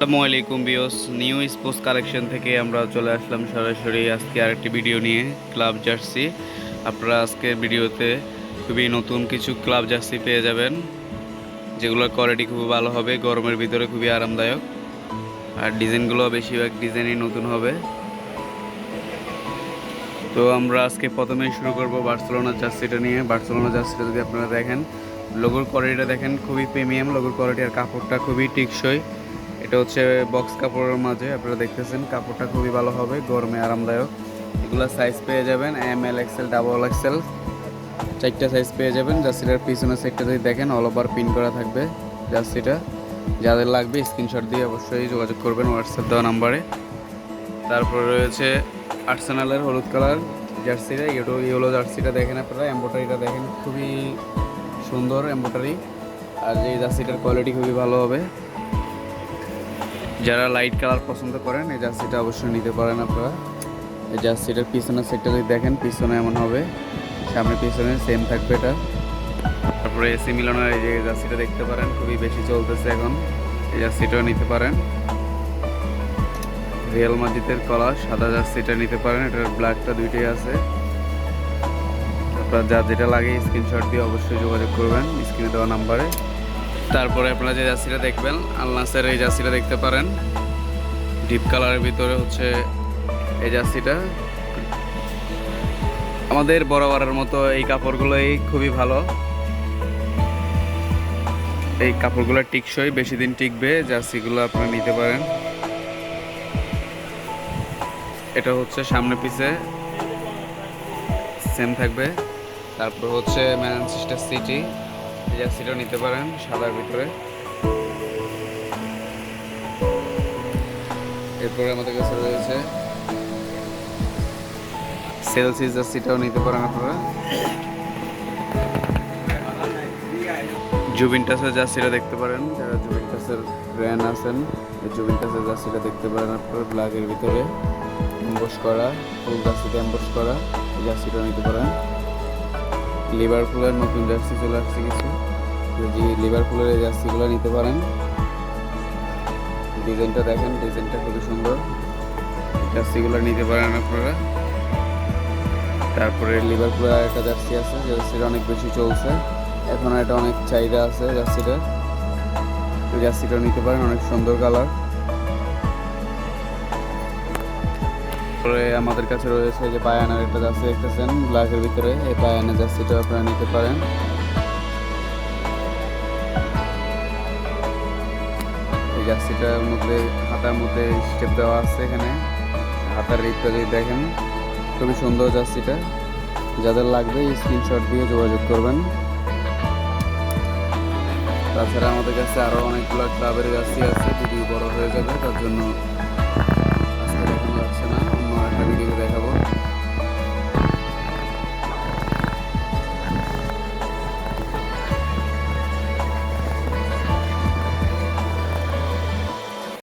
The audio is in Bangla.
আসসালামু আলাইকুম বিওস নিউ স্পোর্টস কালেকশন থেকে আমরা চলে আসলাম সরাসরি আজকে আরেকটি ভিডিও নিয়ে, ক্লাব জার্সি। আপনারা আজকের ভিডিওতে খুবই নতুন কিছু ক্লাব জার্সি পেয়ে যাবেন যেগুলোর কোয়ালিটি খুবই ভালো হবে, গরমের ভিতরে খুবই আরামদায়ক। আর ডিজাইনগুলো বেশিরভাগ ডিজাইনই নতুন হবে। তো আমরা আজকে প্রথমে শুরু করব বার্সেলোনা জার্সিটা নিয়ে। বার্সেলোনা জার্সিটা যদি আপনারা দেখেন লোগোর কোয়ালিটিটা দেখেন, খুবই প্রিমিয়াম লোগোর কোয়ালিটি আর কাপড়টা খুবই টিকসই। এটা হচ্ছে বক্স কাপড়ের মাঝে, আপনারা দেখতেছেন, কাপড়টা খুবই ভালো হবে, গরমে আরামদায়ক। এগুলো সাইজ পেয়ে যাবেন M L XL double XL চারটা সাইজ পেয়ে যাবেন জার্সিটার পিছনের সাইডটা যদি দেখেন অল ওভার পিন করা থাকবে জার্সিটা যাদের লাগবে স্ক্রিনশট দিয়ে অবশ্যই যোগাযোগ করবেন হোয়াটসঅ্যাপ দেওয়া নাম্বারে। তারপরে রয়েছে আর্সেনালের হলুদ কালার জার্সিটা, ইয়েলো ইয়েলো জার্সিটা দেখেন আপনারা এম্বোটারিটা দেখেন, খুবই সুন্দর এম্বোটারি আর এই জার্সিটার কোয়ালিটি খুবই ভালো হবে। যারা লাইট কালার পছন্দ করেন, এই জার্সিটা অবশ্যই নিতে পারেন আপনারা। এই জার্সিটার পিছনের সেটটা যদি দেখেন, পিছনে এমন হবে। সামনে পিছনে সেম থাকবে এটা। তারপরে এসি মিলানোর এই যে জার্সিটা দেখতে পারেন, খুবই বেশি চলতেছে এখন। এই জার্সিটাও নিতে পারেন। রিয়াল মাজিদের কলা সাদা জার্সিটা নিতে পারেন। এটার ব্ল্যাকটা দুইটাই আছে। আপনার যা যেটা লাগে স্ক্রিনশট দিয়ে অবশ্যই যোগাযোগ করবেন স্ক্রিনে দেওয়া নাম্বারে তারপরে আপনারা যে জার্সিটা দেখবেন আলনাসের এই জার্সিটা দেখতে পারেন। ডিপ কালারের ভিতরে হচ্ছে এই জার্সিটা। আমাদের বরাবরের মতো এই কাপড়গুলোই খুবই ভালো। এই কাপড়গুলো টিকসই, বেশি দিন টিকবে, জার্সিগুলো আপনারা নিতে পারেন। এটা হচ্ছে সামনে পিছে সেম থাকবে। তারপর হচ্ছে ম্যানচেস্টার সিটি এই জার্সিটাও নিতে পারেন সাদার ভিতরে। এরপরে আমাদের কাছে রয়েছে সেলসি জার্সিটাও নিতে পারেন আপনারা। জুবিনটাসের জার্সিটা দেখতে পারেন, যারা জুবিনটাসের ব্র্যান্ড আছেন, এই জুবিনটাসের জার্সিটা দেখতে পারেন আপনারা ব্ল্যাকের ভিতরে। এম্বোস করা, ফুল জার্সিতে এম্বোস করা, এই জার্সিটা নিতে পারেন। লিভারপুলের নতুন জার্সি চলে আসছে কিছু। যদি লিভারপুলের এই জার্সিগুলো নিতে পারেন। ডিজাইনটা দেখেন ডিজাইনটা খুবই সুন্দর। জার্সিগুলো নিতে পারেন আপনারা। তারপরে লিভারপুলের আরেকটা জার্সি আছে জার্সিটা অনেক বেশি চলছে। এখন এটা অনেক চাহিদা আছে জার্সিটা জার্সিটা নিতে পারেন, অনেক সুন্দর কালার তারপরে আমাদের কাছে রয়েছে যে বায়ানের একটা জার্সি দেখতেছেন ব্ল্যাকের ভিতরে। এই বায়ানের জার্সিটা আপনারা নিতে পারেন। এই জার্সিটার মধ্যে, হাতার মধ্যে স্টেপ দেওয়া আছে এখানে। হাতার রিপটা যদি দেখেন, খুবই সুন্দর জার্সিটা যাদের লাগবে স্ক্রিনশট দিয়ে যোগাযোগ করবেন। তাছাড়া আমাদের কাছে আরও অনেকগুলো ক্লাবের জার্সি আছে, যদি বড় হয়ে যাবে, তার জন্য